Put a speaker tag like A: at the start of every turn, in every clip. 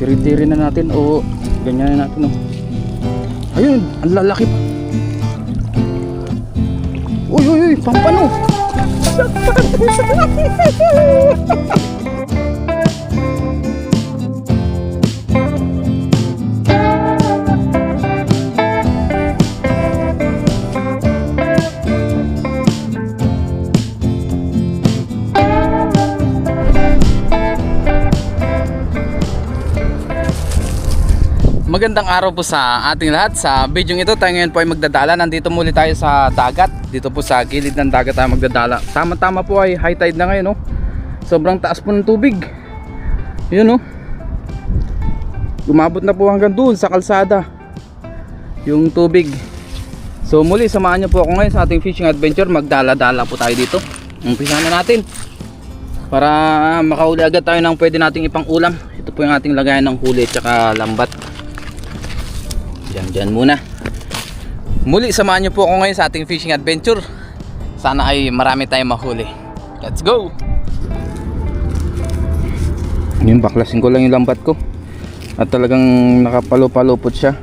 A: Tiri-tiri na natin o ganyan na natin oh. Ayun, ang lalaki pa. Uy, uy, uy, pampano. Magandang araw po sa ating lahat. Sa video ito tayo ngayon po ay magdadala. Nandito muli tayo sa dagat. Dito po sa gilid ng dagat tayo magdadala. Tama-tama po ay high tide na ngayon. No? Sobrang taas po ng tubig. Yun no. Umabot na po hanggang doon sa kalsada. Yung tubig. So muli samahan niyo po ako ngayon sa ating fishing adventure. Magdala-dala po tayo dito. Umpisa na natin. Para makahuli agad tayo ng pwede nating ipang ulam. Ito po yung ating lagayan ng huli at lambat. Diyan, diyan muna. Muli, samahan niyo po ako ngayon sa ating fishing adventure. Sana ay marami tayong mahuli. Let's go! Yun, baklasin ko lang yung lambat ko. At talagang nakapalo-palupot siya.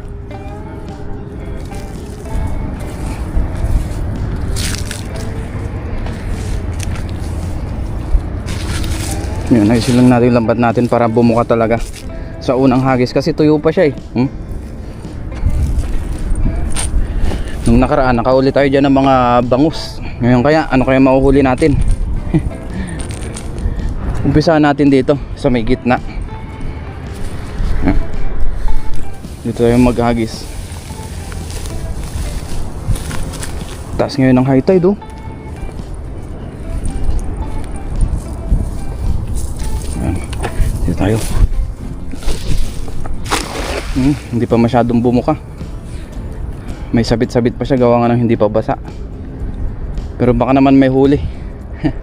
A: Yun, ayusin lang natin yung lambat natin para bumuka talaga. Sa unang hagis kasi tuyo pa siya eh. Hmm? Nung nakaraan, nakauli tayo dyan ng mga bangus. Ngayon kaya, ano kaya mahuhuli natin? Umpisahan natin dito, sa may gitna. Dito tayo maghagis. Taas ngayon ng high tide oh. Dito tayo. Hmm, hindi pa masyadong bumuka may sabit-sabit pa siya gawa nga ng hindi pa basa pero baka naman may huli.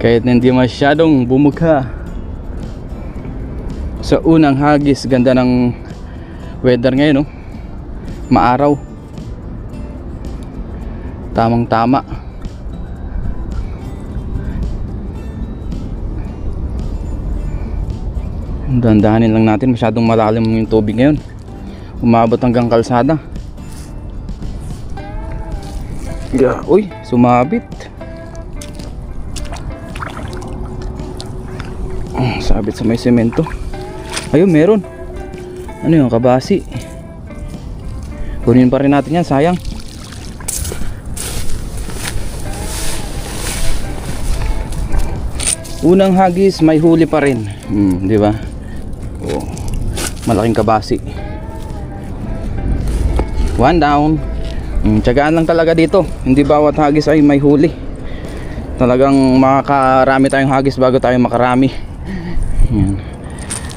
A: Kahit na hindi masyadong bumuka sa unang hagis ganda ng weather ngayon no? maaraw. Tamang tama dandahanin lang natin masyadong malalim yung tubig ngayon umabot hanggang kalsada. Yeah. uy sumabit. Ah, sabit sa may semento. Ayun meron. Ano yung kabasi? Kunin pa rin natin yan sayang. Unang hagis may huli pa rin. Hmm, di ba? Oh, malaking kabasi One down. Mm, tiyagaan lang talaga dito. Hindi bawat hagis ay may huli. Talagang makakarami tayong hagis bago tayo makarami. Yan.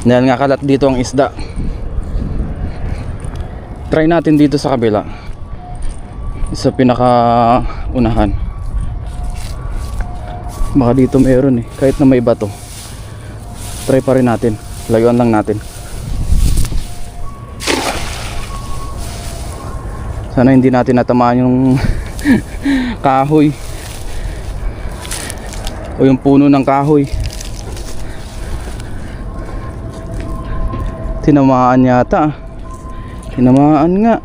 A: Dahil nga kalat dito ang isda. Try natin dito sa kabila. Sa pinaka unahan. Baka dito mayroon eh. Kahit na may bato. Try pa rin natin. Layuan lang natin. Sana hindi natin natamaan yung kahoy. O yung puno ng kahoy. Tinamaan yata. Tinamaan nga.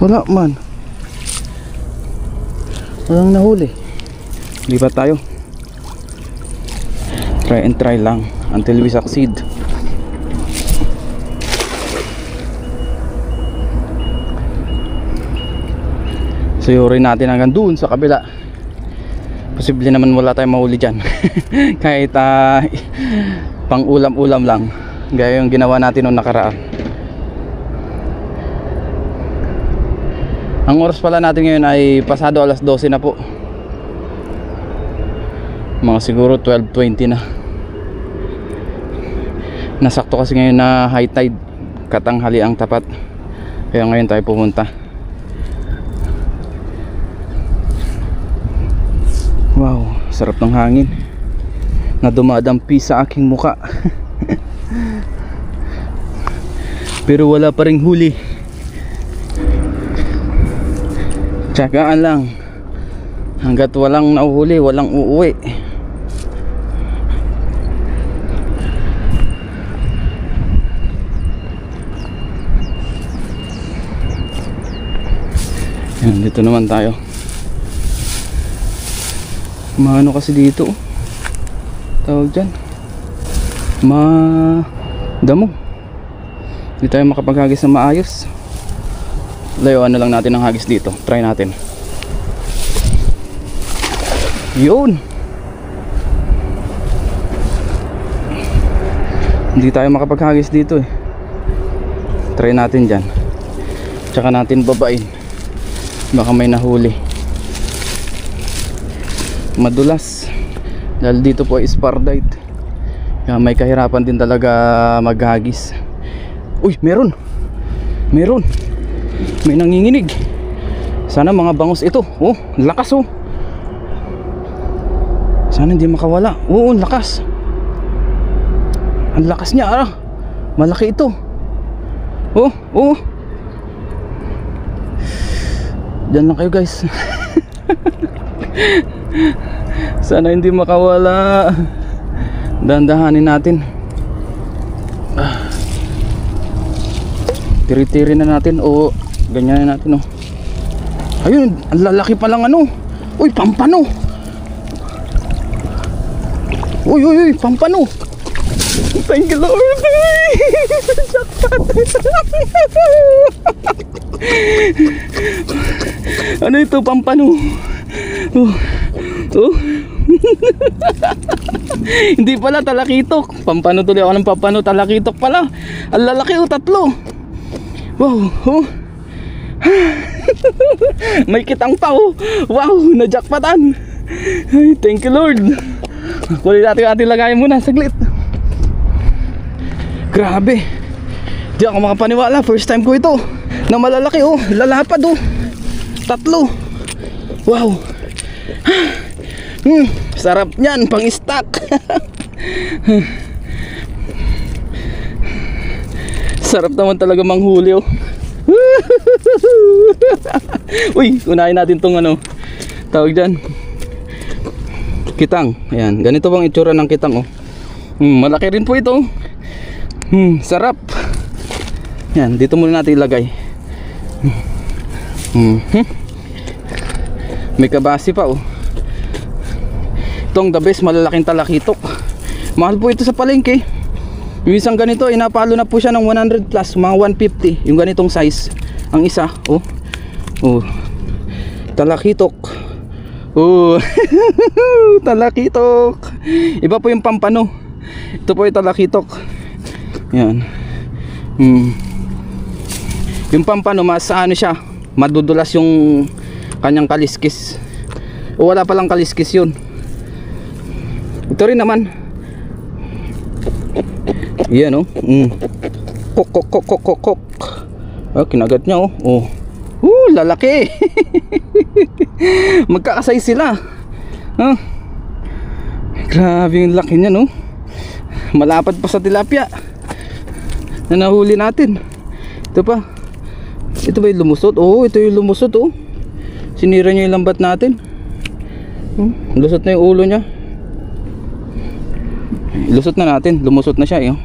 A: Wala man. Walang nahuli. Lipat tayo. Try and try lang until we succeed. Suyurin natin hanggang doon sa kabila. Posible naman wala tayong mahuli dyan. Kahit ah, pang ulam-ulam lang. Gaya yung ginawa natin noong nakaraan. Ang oras pala natin ngayon ay pasado alas 12 na po. Mga siguro 12.20 na. Nasakto kasi ngayon na high tide. Katanghali ang tapat. Kaya ngayon tayo pumunta. Wow, sarap ng hangin na dumadampi sa aking muka. Pero wala pa ring huli. Tsagaan lang. Hanggat walang nauhuli, walang uuwi. Yan, dito naman tayo. Maano kasi dito. oh. Tawag dyan. Ma... Damo. Hindi tayo makapaghagis na maayos. Layuan na lang natin ang hagis dito. Try natin. Yun. Hindi tayo makapaghagis dito eh. Try natin dyan. Tsaka natin babain. Baka may nahuli. Madulas. Dahil dito po ay Spardite. Kaya may kahirapan din talaga maghagis. Uy, meron. Meron. May nanginginig. Sana mga bangus ito. Oh, lakas oh. Sana hindi makawala. Oo, lakas. Ang lakas niya ah. Malaki ito. Oh, oh. Diyan lang kayo guys. Sana hindi makawala. Dandahanin natin. Tiri-tiri na natin o ganyan na natin oh. Ayun, ang lalaki pa lang ano. Uy, pampano. Uy, uy, uy, pampano. Thank you, Lord. ano ito, pampano? Oh. Oh. Hindi pala talakitok. Pampano tuloy ako ng pampano talakitok pala. Ang lalaki oh, tatlo. Wow, oh. May kitang pa oh. Wow, na-jackpotan. Ay, thank you Lord. Kunin natin ating lagayan muna, saglit. Grabe. Di ako makapaniwala, first time ko ito. Na malalaki oh, lalapad oh. Tatlo. Wow. Hmm, sarap niyan, pang stock. sarap naman talaga manghuli oh. Uy, unahin natin tong ano. Tawag dyan. Kitang. Ayan, ganito bang itsura ng kitang oh. Hmm, malaki rin po ito. Hmm, sarap. Yan, dito muna natin ilagay. Hmm. hmm. May kabasi pa oh. Itong the best malalaking talakitok. Mahal po ito sa palengke. Yung isang ganito, inapalo na po siya ng 100 plus, mga 150. Yung ganitong size. Ang isa, oh. Oh. Talakitok. Oh. talakitok. Iba po yung pampano. Ito po yung talakitok. Yan. Hmm. Yung pampano, mas ano siya, madudulas yung kanyang kaliskis. O wala palang kaliskis yun. Ito rin naman. Yan oh. Mm. Kok kok kok kok kok kok. Ah, kinagat niya oh. Oh. Uh, lalaki. Magkakasay sila. Ah. Grabe yung laki niya no. Malapad pa sa tilapia. Na nahuli natin. Ito pa. Ito ba yung lumusot? Oh, ito yung lumusot oh. Sinira niya yung lambat natin. Hmm, lusot na yung ulo niya. Lusot na natin. Lumusot na siya eh. oh.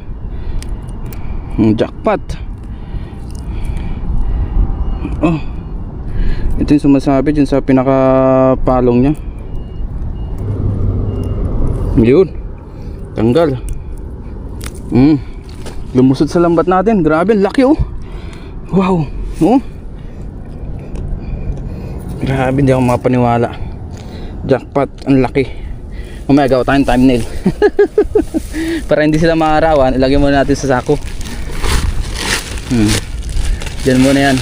A: Hmm, jackpot. Oh. Ito yung sumasabi dyan sa pinakapalong niya. Yun. Tanggal. Hmm. Lumusot sa lambat natin. Grabe, laki oh. Wow. Oh. Grabe, hindi ako mapaniwala. Jackpot, ang laki. Mamaya gawa tayong thumbnail. Para hindi sila maarawan, ilagay muna natin sa sako. Hmm. Diyan muna yan.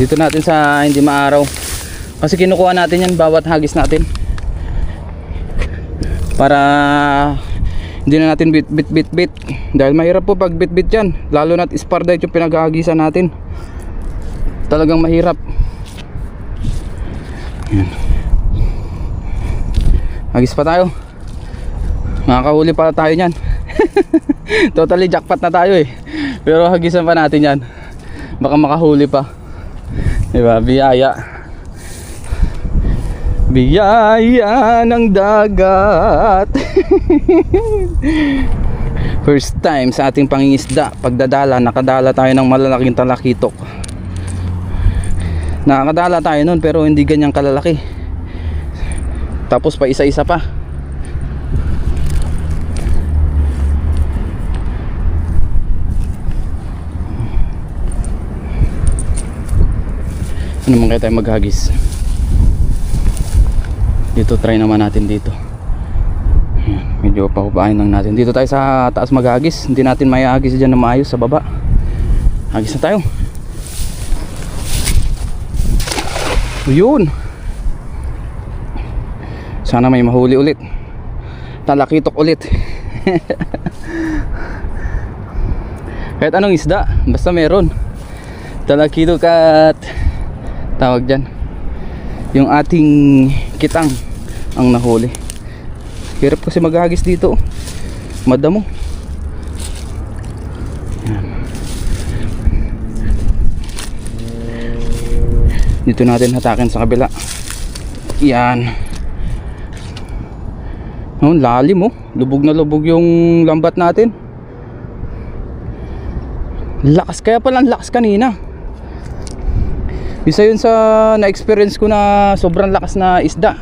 A: Dito natin sa hindi maaraw. Kasi kinukuha natin yan bawat hagis natin. Para hindi na natin bit bit bit bit. Dahil mahirap po pag bit bit yan. Lalo na't spardite yung pinaghahagisan natin. Talagang mahirap. Yan. Hagis pa tayo. Makakahuli pa tayo niyan. totally jackpot na tayo eh. Pero hagisan pa natin yan. Baka makahuli pa. Diba? Biyaya. Biyaya ng dagat. First time sa ating pangingisda, pagdadala, nakadala tayo ng malalaking talakitok. Nakakadala tayo nun pero hindi ganyang kalalaki. Tapos pa isa-isa pa. Ano naman kaya tayo maghagis? Dito try naman natin dito. Medyo pahubahin lang natin. Dito tayo sa taas maghagis. Hindi natin may hagis dyan na maayos sa baba. Hagis na tayo. Yun. Sana may mahuli ulit. Talakitok ulit. Kahit anong isda, basta meron. Talakitok at tawag dyan. Yung ating kitang ang nahuli. Hirap kasi maghagis dito. Madamo. Dito natin hatakin sa kabila. Yan. Oh, lalim oh. Lubog na lubog yung lambat natin. Lakas kaya pala lakas kanina. Isa yun sa na-experience ko na sobrang lakas na isda.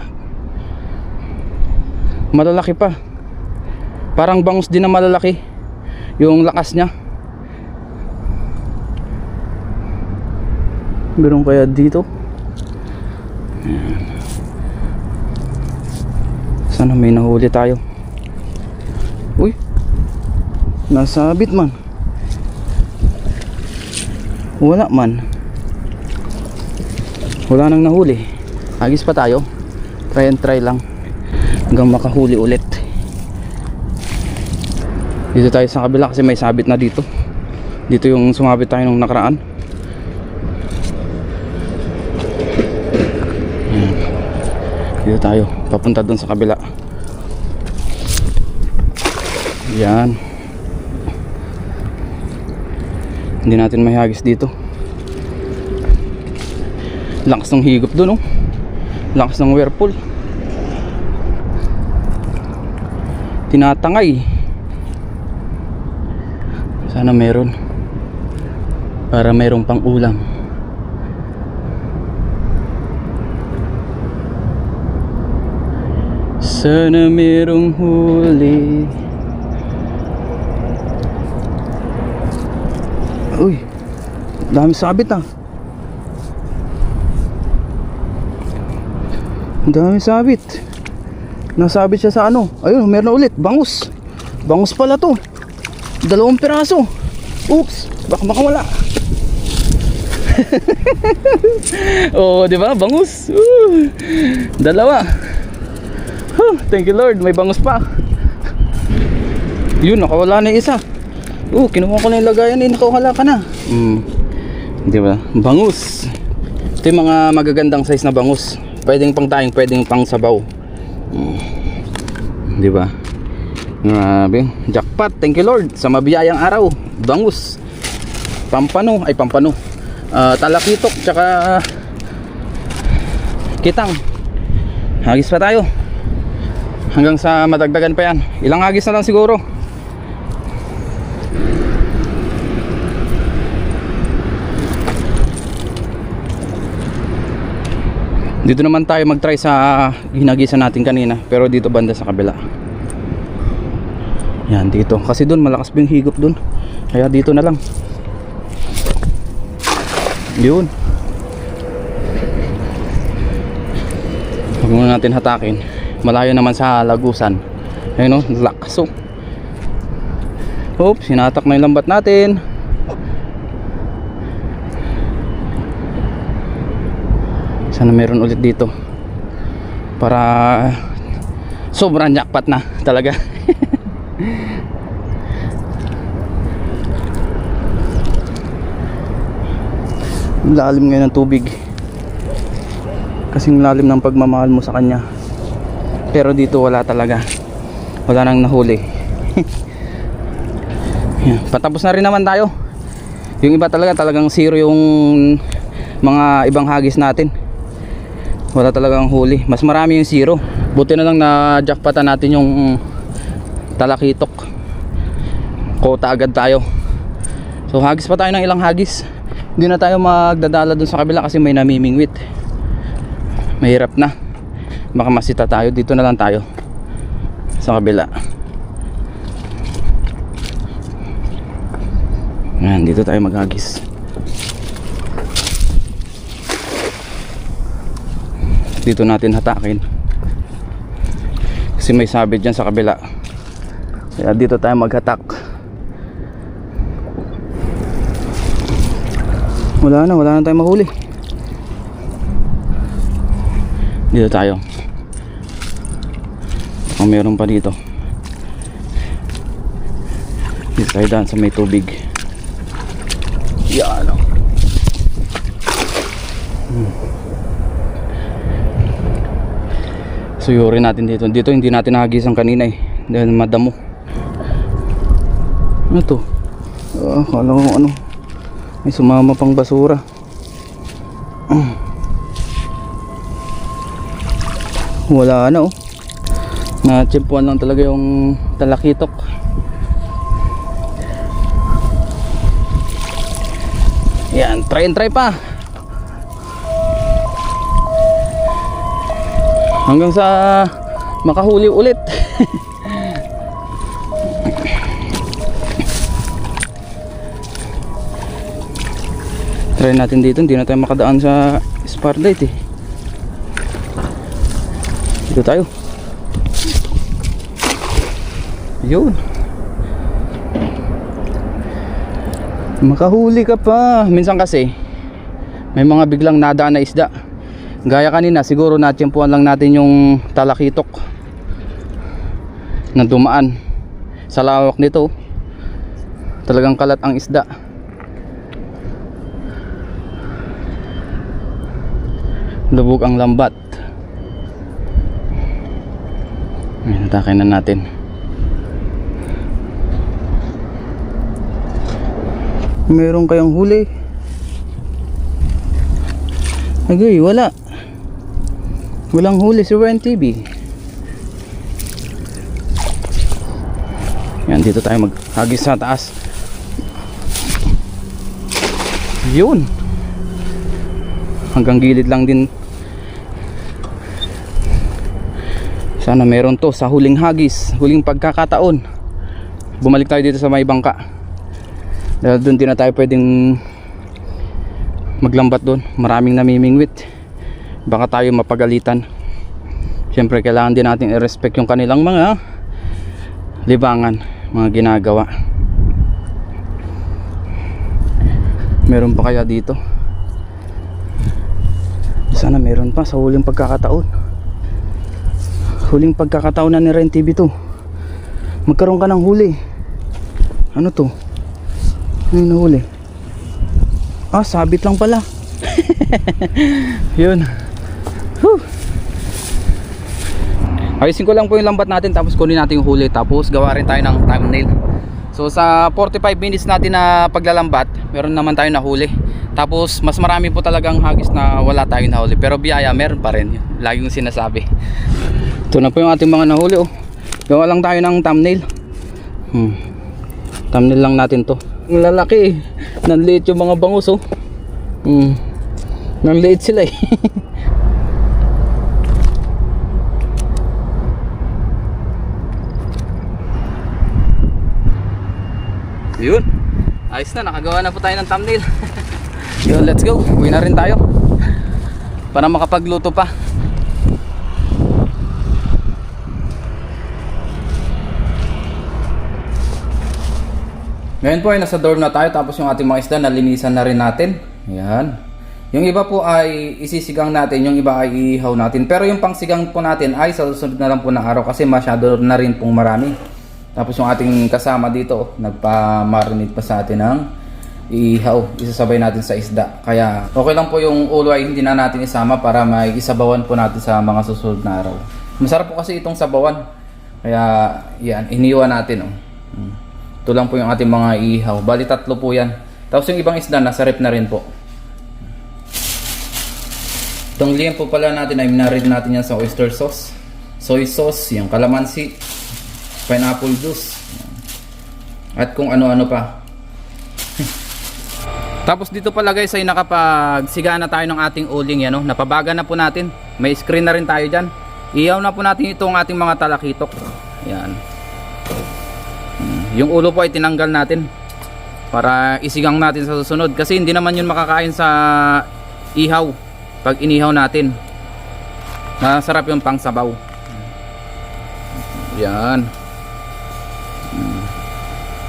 A: Malalaki pa. Parang bangus din na malalaki. Yung lakas niya. Meron kaya dito? Sana may nahuli tayo. Uy. Nasabit man. Wala man. Wala nang nahuli. Agis pa tayo. Try and try lang. Hanggang makahuli ulit. Dito tayo sa kabila kasi may sabit na dito. Dito yung sumabit tayo nung nakaraan. Dito tayo. Papunta dun sa kabila. Yan. Hindi natin may hagis dito. Lakas ng higop dun oh. Lakas ng whirlpool. Tinatangay. Sana meron. Para merong pang ulam. Sana merong huli. Uy, dami sabit ah. Dami sabit. Nasabit siya sa ano. Ayun, meron ulit. Bangus. Bangus pala to. Dalawang piraso. Oops, baka makawala. oh, di ba? Bangus. Uh, dalawa. Thank you Lord, may bangus pa. Yun, nakawala na isa. Oh, kinuha ko na yung lagayan eh, nakawala ka na. Mm. Di ba? Bangus. Ito yung mga magagandang size na bangus. Pwedeng pang taing, pwedeng pang sabaw. Mm. Di ba? Grabe. Jackpot. Thank you Lord sa mabiyayang araw. Bangus. Pampano. Ay, pampano. Ah, talakitok. Tsaka kitang. Hagis pa tayo. Hanggang sa madagdagan pa yan. Ilang hagis na lang siguro. Dito naman tayo mag-try sa hinagisan natin kanina. Pero dito banda sa kabila. Yan dito. Kasi doon malakas pa yung higop doon. Kaya dito na lang. Yun. Huwag natin hatakin. Malayo naman sa lagusan. Ayun o, lakas o. Oops, sinatak na yung lambat natin. Sana meron ulit dito. Para sobrang jackpot na talaga. lalim ngayon ng tubig kasing lalim ng pagmamahal mo sa kanya pero dito wala talaga. Wala nang nahuli. Yan, patapos na rin naman tayo. Yung iba talaga talagang zero yung mga ibang hagis natin. Wala talagang huli. Mas marami yung zero. Buti na lang na jackpotan natin yung talakitok. Kota agad tayo. So hagis pa tayo ng ilang hagis. Hindi na tayo magdadala dun sa kabila kasi may namimingwit. Mahirap na. Baka masita tayo. Dito na lang tayo. Sa kabila. Yan, dito tayo maghagis. Dito natin hatakin. Kasi may sabit dyan sa kabila. Kaya dito tayo maghatak. Wala na, wala na tayong mahuli. Dito tayo. Kung meron pa dito. Dito tayo daan sa may tubig. Yan. oh. Hmm. Suyurin natin dito. Dito hindi natin nahagisan kanina eh. Dahil madamo. Ano to? Ah, kala ko ano. May sumama pang basura. Ah. Wala na oh. Na-chimpuan lang talaga yung talakitok. Yan, try and try pa. Hanggang sa makahuli ulit. Try natin dito, hindi na tayo makadaan sa Spotlight eh. Dito tayo. Yun. Makahuli ka pa. Minsan kasi, may mga biglang nadaan na isda. Gaya kanina, siguro natsyempuan lang natin yung talakitok na dumaan sa lawak nito. Talagang kalat ang isda. Lubog ang lambat. Atake na natin. Meron kayang huli? Agay, wala. Walang huli si Ryan TV. Yan, dito tayo maghagis sa taas. Yun. Hanggang gilid lang din. Sana meron to sa huling hagis, huling pagkakataon. Bumalik tayo dito sa may bangka. Dahil doon din na tayo pwedeng maglambat doon. Maraming namimingwit. Baka tayo mapagalitan. Siyempre kailangan din natin i-respect yung kanilang mga libangan, mga ginagawa. Meron pa kaya dito? Sana meron pa sa huling pagkakataon. Huling pagkakataon na ni Ren TV to. Magkaroon ka ng huli. Ano to? Ano yung nahuli? Ah, sabit lang pala. Yun. Whew. Ayusin ko lang po yung lambat natin tapos kunin natin yung huli tapos gawa rin tayo ng thumbnail. So sa 45 minutes natin na paglalambat, meron naman tayo nahuli. Tapos mas marami po talagang hagis na wala tayong nahuli. Pero biyaya meron pa rin. Lagi yung sinasabi. Ito na po yung ating mga nahuli oh. Gawa lang tayo ng thumbnail. Hmm. Thumbnail lang natin to. Ang lalaki eh. Nanliit yung mga bangus oh. Hmm. Nanliit sila eh. Yun. Ayos na, nakagawa na po tayo ng thumbnail. Yun, let's go. Uwi na rin tayo. Para makapagluto pa. Ngayon po ay nasa dorm na tayo tapos yung ating mga isda nalinisan na rin natin. Ayan. Yung iba po ay isisigang natin, yung iba ay ihaw natin. Pero yung pangsigang po natin ay sa susunod na lang po ng araw kasi masyado na rin pong marami. Tapos yung ating kasama dito, nagpa-marinate pa sa atin ng ihaw. Isasabay natin sa isda. Kaya okay lang po yung ulo ay hindi na natin isama para may isabawan po natin sa mga susunod na araw. Masarap po kasi itong sabawan. Kaya yan, iniwan natin. Oh. Hmm. Ito lang po yung ating mga ihaw. Bali tatlo po yan. Tapos yung ibang isda nasa rep na rin po. Itong liyan po pala natin ay minarid natin yan sa oyster sauce, soy sauce, yung calamansi, pineapple juice, at kung ano-ano pa. Tapos dito pala guys ay nakapagsiga na tayo ng ating uling yan, no? napabaga na po natin. May screen na rin tayo dyan. Iyaw na po natin itong ating mga talakitok. Yan. Hmm, Yung ulo po ay tinanggal natin para isigang natin sa susunod kasi hindi naman yun makakain sa ihaw pag inihaw natin. Masarap yung pangsabaw. Yan.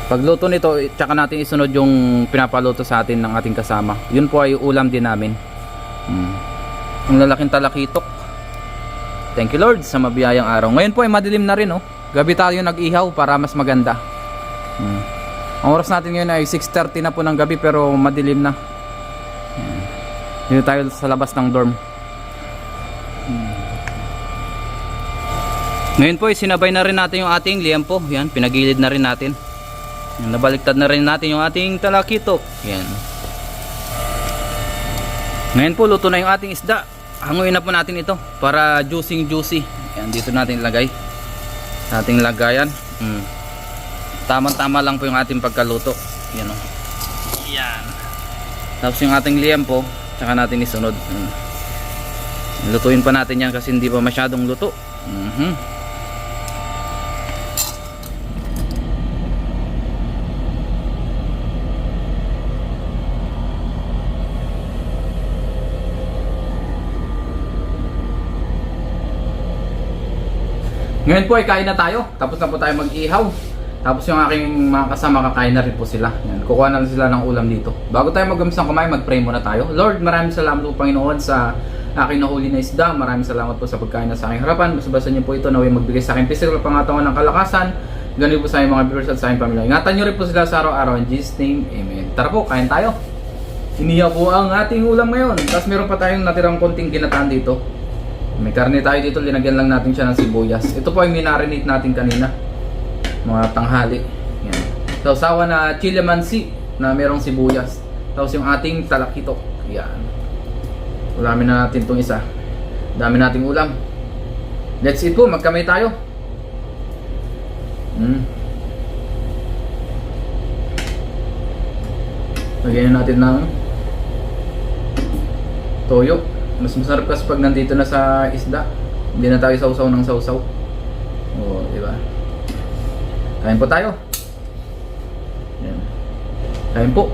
A: Pagluto nito, tsaka natin isunod yung pinapaluto sa atin ng ating kasama. Yun po ay ulam din namin. Mm. Ang lalaking talakitok. Thank you Lord sa mabiyayang araw. Ngayon po ay madilim na rin oh. Gabi tayo nag-ihaw para mas maganda. Mm. Ang oras natin ngayon ay 6.30 na po ng gabi pero madilim na. Mm. Dito tayo sa labas ng dorm. Mm. Ngayon po ay sinabay na rin natin yung ating liempo. Yan, pinagilid na rin natin. Yan, Nabaliktad na rin natin yung ating talakitok. Yan. Ngayon po luto na yung ating isda. Hanguin na po natin ito para juicing juicy. Yan dito natin ilagay. Sa ating lagayan. Mm. Tama-tama lang po yung ating pagkaluto. Yan o. Yan. Tapos yung ating liempo, tsaka natin isunod. Mm. Lutuin pa natin yan kasi hindi pa masyadong luto. Mhm. Ngayon po ay kain na tayo. Tapos na po tayo mag-ihaw. Tapos yung aking mga kasama kakain na rin po sila. Yan, kukuha na sila ng ulam dito. Bago tayo mag-umpisa ng kumain, mag-pray muna tayo. Lord, maraming salamat po Panginoon sa aking nahuli na isda. Maraming salamat po sa pagkain na sa aking harapan. Basta niyo po ito naway magbigay sa aking physical pangatawan ng kalakasan. Ganun po sa aking mga viewers at sa aking pamilya. Ingatan niyo rin po sila sa araw-araw. In Jesus name, Amen. Tara po, kain tayo. Inihaw po ang ating ulam ngayon. Tapos meron pa tayong natirang konting ginataan dito. May karne tayo dito, linagyan lang natin siya ng sibuyas. Ito po ay minarinate natin kanina. Mga tanghali. Yan. So, sawa na chili mansi na merong sibuyas. Tapos yung ating talakitok. Yan. Ulamin na natin itong isa. Dami nating ulam. Let's eat po, magkamay tayo. Mm. Lagyan na natin ng toyo. Mas masarap kasi pag nandito na sa isda. Hindi na tayo sausaw ng sausaw. Oo, di ba? Kain po tayo. Yan. Kain po.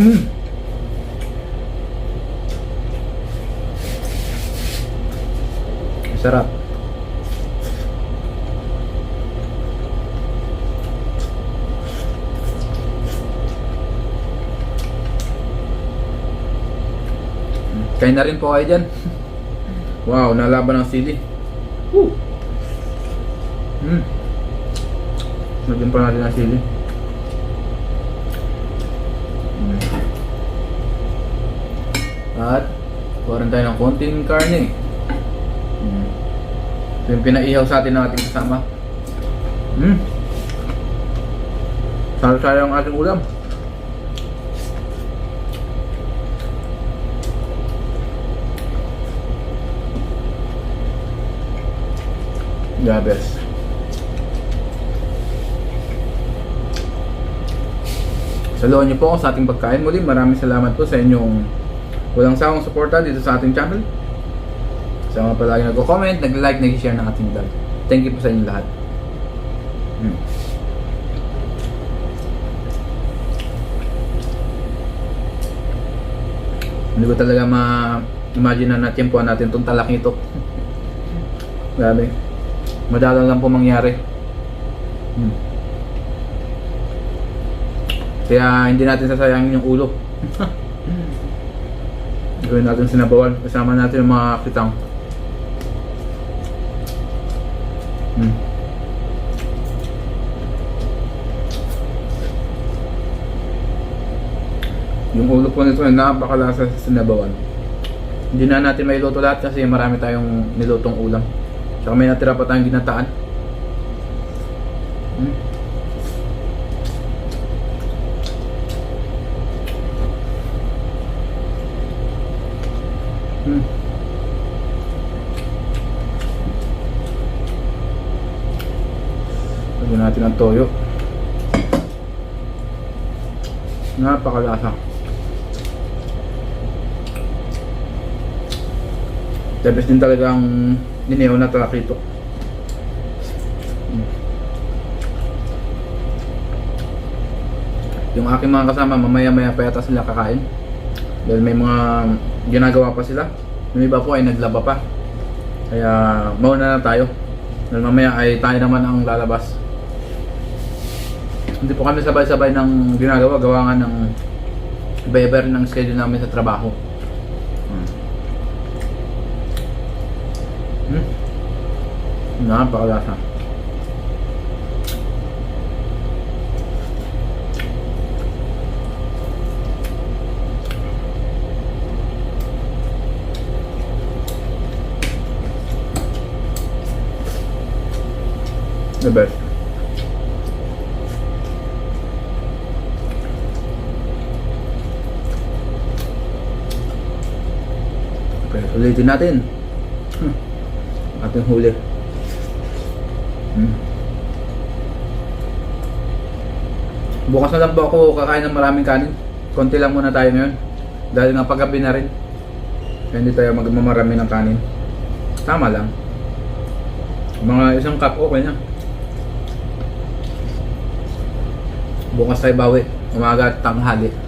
A: Mm. Sarap. Kain na rin po kayo dyan. wow, nalaban ng sili. Woo! Mm. Lagyan pa natin ng sili. Mm. At, kuha rin tayo ng konting karne. Mm. Ito yung pinaihaw sa atin ng ating kasama. Mm. Salo-salo ang ating ulam. Gabes. Saluhan niyo po ako sa ating pagkain. Muli, maraming salamat po sa inyong walang sawang suporta dito sa ating channel. Sa mga palagi nagko-comment, nag-like, nag-share ng ating vlog. Thank you po sa inyo lahat. Hmm. Hindi ko talaga ma-imagine na po natin itong talakitok. Grabe. Madala lang po mangyari. Hmm. Kaya hindi natin sasayangin yung ulo. Gawin natin sinabawan. Kasama natin yung mga kitang. Hmm. Yung ulo po nito ay napakalasa sa sinabawan. Hindi na natin mailuto lahat kasi marami tayong nilutong ulam. Tsaka may natira pa tayong ginataan. Hmm. Hmm. Lagyan natin ang toyo. Napakalasa. The best din talaga ang nineo na tarakito. Mm. Yung aking mga kasama, mamaya-maya pa yata sila kakain. Dahil may mga ginagawa pa sila. Yung iba po ay naglaba pa. Kaya mauna na tayo. Dahil mamaya ay tayo naman ang lalabas. Hindi po kami sabay-sabay ng ginagawa. Gawa nga ng rin ang schedule namin sa trabaho. Hmm. Hmm. Napakalasa. The best. Okay, ulitin natin. Hmm. Ating huli. Hmm. Bukas na lang po ako kakain ng maraming kanin. Konti lang muna tayo ngayon. Dahil nga paggabi na rin. Kaya hindi tayo magmamarami ng kanin. Tama lang. Mga isang cup okay na. Bukas tayo bawi. Umaga at tanghali.